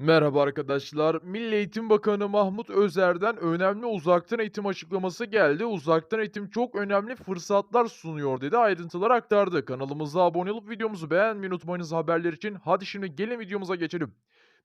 Merhaba arkadaşlar. Milli Eğitim Bakanı Mahmut Özer'den önemli uzaktan eğitim açıklaması geldi. Uzaktan eğitim çok önemli fırsatlar sunuyor dedi. Ayrıntıları aktardı. Kanalımıza abone olup videomuzu beğenmeyi unutmayınız haberler için. Hadi şimdi gelin videomuza geçelim.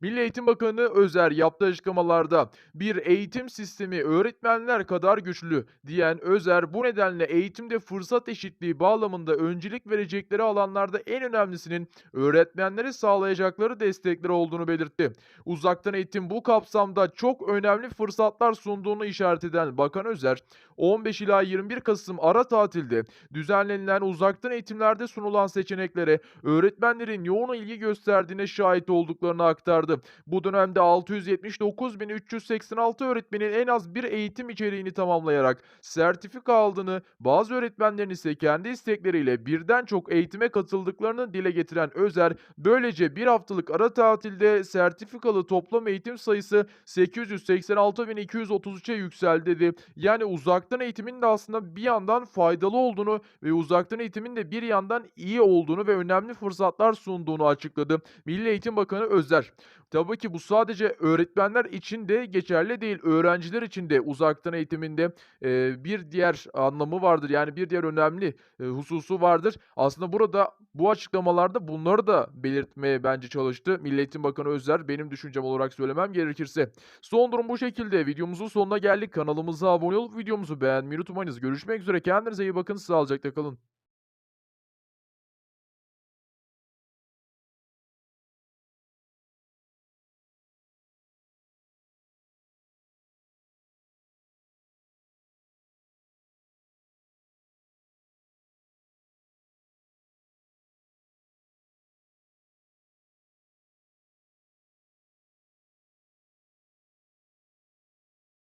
Milli Eğitim Bakanı Özer yaptığı açıklamalarda bir eğitim sistemi öğretmenler kadar güçlü diyen Özer bu nedenle eğitimde fırsat eşitliği bağlamında öncelik verecekleri alanlarda en önemlisinin öğretmenlere sağlayacakları destekler olduğunu belirtti. Uzaktan eğitim bu kapsamda çok önemli fırsatlar sunduğunu işaret eden Bakan Özer, 15 ila 21 Kasım ara tatilde düzenlenilen uzaktan eğitimlerde sunulan seçeneklere öğretmenlerin yoğun ilgi gösterdiğine şahit olduklarını aktardı. Bu dönemde 679.386 öğretmenin en az bir eğitim içeriğini tamamlayarak sertifika aldığını, bazı öğretmenlerin ise kendi istekleriyle birden çok eğitime katıldıklarını dile getiren Özer, böylece bir haftalık ara tatilde sertifikalı toplam eğitim sayısı 886.233'e yükseldi dedi. Yani uzaktan eğitimin de aslında bir yandan faydalı olduğunu ve uzaktan eğitimin de bir yandan iyi olduğunu ve önemli fırsatlar sunduğunu açıkladı. Milli Eğitim Bakanı Özer. Tabii ki bu sadece öğretmenler için de geçerli değil. Öğrenciler için de uzaktan eğitiminde eee, bir diğer anlamı vardır. Yani bir diğer önemli eee, hususu vardır. Aslında burada bu açıklamalarda bunları da belirtmeye bence çalıştı. Milli Eğitim Bakanı Özer benim düşüncem olarak söylemem gerekirse. Son durum bu şekilde. Videomuzun sonuna geldik. Kanalımıza abone olup videomuzu beğenmeyi unutmayınız. Görüşmek üzere. Kendinize iyi bakın. Sağlıcakla kalın.